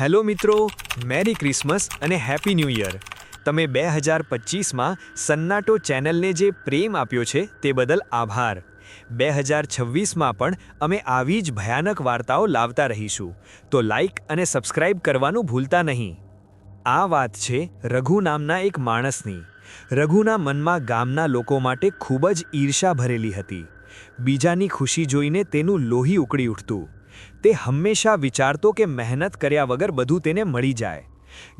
Hello મિત્રો, merry Christmas અને happy new year. તમે બે હજાર પચીસમાં સન્નાટો ચેનલને જે પ્રેમ આપ્યો છે તે બદલ આભાર. બે હજાર છવ્વીસમાં પણ અમે આવી જ ભયાનક વાર્તાઓ લાવતા રહીશું. તો લાઈક અને સબસ્ક્રાઇબ કરવાનું ભૂલતા નહીં. આ વાત છે રઘુ નામના એક માણસની. રઘુના મનમાં ગામના લોકો માટે ખૂબ જ ઈર્ષા ભરેલી હતી. બીજાની ખુશી જોઈને તેનું લોહી ઉકળી ઉઠતું. તે હંમેશા વિચારતો કે મહેનત કર્યા વગર બધું તેને મળી જાય.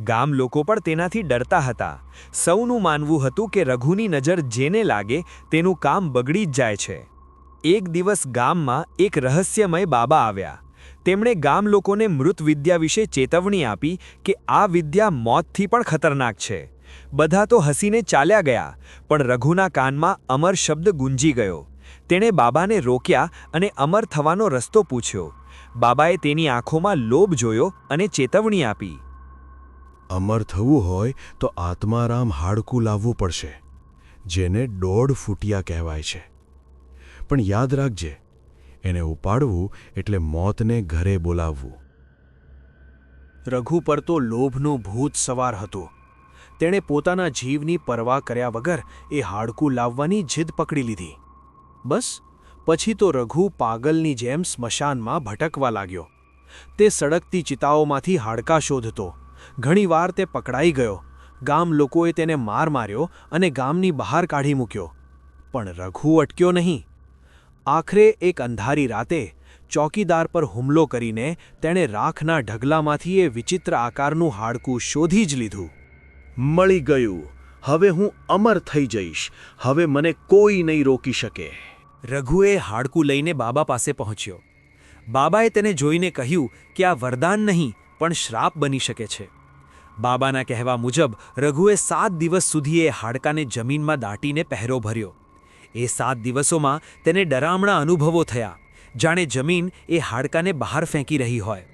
ગામ લોકો પણ તેનાથી ડરતા હતા. સૌનું માનવું હતું કે રઘુની નજર જેને લાગે તેનું કામ બગડી જ જાય છે. એક દિવસ ગામમાં એક રહસ્યમય બાબા આવ્યા. તેમણે ગામ લોકોને મૃત વિદ્યા વિશે ચેતવણી આપી કે આ વિદ્યા મોતથી પણ ખતરનાક છે. બધા તો હસીને ચાલ્યા ગયા, પણ રઘુના કાનમાં અમર શબ્દ ગુંજી ગયો. તેણે બાબાને રોક્યા અને અમર થવાનો રસ્તો પૂછ્યો. બાબાએ તેની આંખોમાં લોભ જોયો અને ચેતવણી આપી. અમર થવું હોય તો આત્મારામ હાડકું લાવવું પડશે જેને દોઢ ફૂટિયા કહેવાય છે. પણ યાદ રાખજે એને ઉપાડવું એટલે મોતને ઘરે બોલાવવું. રઘુ પર તો લોભનું ભૂત સવાર હતું. તેણે પોતાના જીવની પરવા કર્યા વગર એ હાડકું લાવવાની જીદ પકડી લીધી. બસ. પછી તો રઘુ પાગલની જેમ સ્મશાનમાં ભટકવા લાગ્યો. તે સળગતી ચિતાઓમાંથી હાડકા શોધતો. ઘણીવાર તે પકડાઈ ગયો. ગામ લોકોએ તેને માર માર્યો અને ગામની બહાર કાઢી મૂક્યો. પણ રઘુ અટક્યો નહીં. આખરે એક અંધારી રાતે ચોકીદાર પર હુમલો કરીને તેણે રાખના ઢગલામાંથી એ વિચિત્ર આકારનું હાડકું શોધી જ લીધું. મળી ગયું. હવે હું અમર થઈ જઈશ. હવે મને કોઈ નહીં રોકી શકે. રઘુએ હાડકું લઈને બાબા પાસે પહોંચ્યો. બાબાએ તેને જોઈને કહ્યું કે આ વરદાન નહીં, પણ શ્રાપ બની શકે છે. બાબાના કહેવા મુજબ, રઘુએ સાત દિવસ સુધી એ હાડકાને જમીનમાં દાટીને પહેરો ભર્યો. એ સાત દિવસોમાં તેને ડરામણા અનુભવો થયા. જાણે જમીન એ હાડકાને બહાર ફેંકી રહી હોય.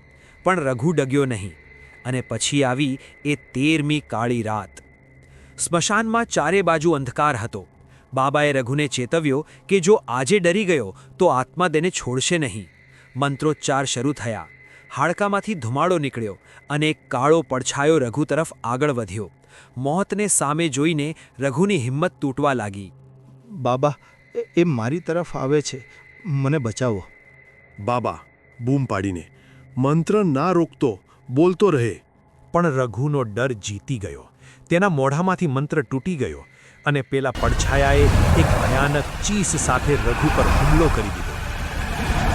પણ રઘુ ડગ્યો નહીં. અને પછી આવી એ તેરમી કાળી રાત. સ્મશાનમાં ચારે બાજુ અંધકાર હતો. બાબાએ રઘુને ચેતવ્યો કે જો આજે ડરી ગયો તો આત્મા તેને છોડશે નહીં. મંત્રોચ્ચાર શરૂ થયા. હાડકામાંથી ધુમાડો નીકળ્યો અને એક કાળો પડછાયો રઘુ તરફ આગળ વધ્યો. મોતને સામે જોઈને રઘુની હિંમત તૂટવા લાગી. બાબા એ- એ મારી તરફ આવે છે. મને બચાવો. બાબા બૂમ પાડીને. મંત્ર ના રોકતો બોલતો રહે. પણ રઘુનો ડર જીતી ગયો. તેના મોઢામાંથી મંત્ર તૂટી ગયો અને પેલા પડછાયાએ એક ભયાનક ચીસ સાથે રઘુ પર હુમલો કરી દીધો.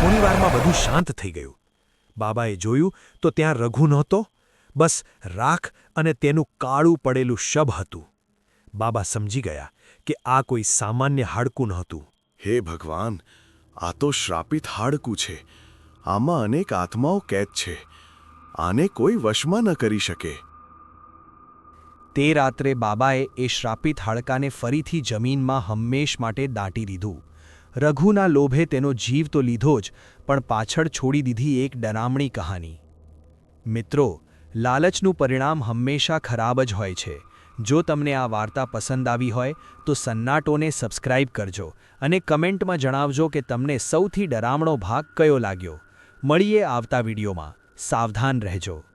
થોડીવારમાં બધું શાંત થઈ ગયું. બાબાએ જોયું તો ત્યાં રઘુ નહોતો, બસ રાખ અને તેનું કાળું પડેલું શબ હતું. બાબા સમજી ગયા કે આ કોઈ સામાન્ય હાડકું નહોતું. હે ભગવાન, આ તો શ્રાપિત હાડકું છે. આમાં અનેક આત્માઓ કેદ છે. આને કોઈ વશમાં ન કરી શકે. તે રાત્રે બાબાએ એ શ્રાપિત હાડકાને ફરીથી જમીનમાં હંમેશ માટે દાટી દીધું. રઘુના લોભે તેનો જીવ તો લીધો જ, પણ પાછળ છોડી દીધી એક ડરામણી કહાની. મિત્રો, લાલચનું પરિણામ હંમેશા ખરાબ જ હોય છે. જો તમને આ વાર્તા પસંદ આવી હોય, તો સન્નાટોને સબસ્ક્રાઇબ કરજો અને કમેન્ટમાં જણાવજો કે તમને સૌથી ડરામણો ભાગ કયો લાગ્યો. મળીએ આવતા વિડીયોમાં. સાવધાન રહેજો.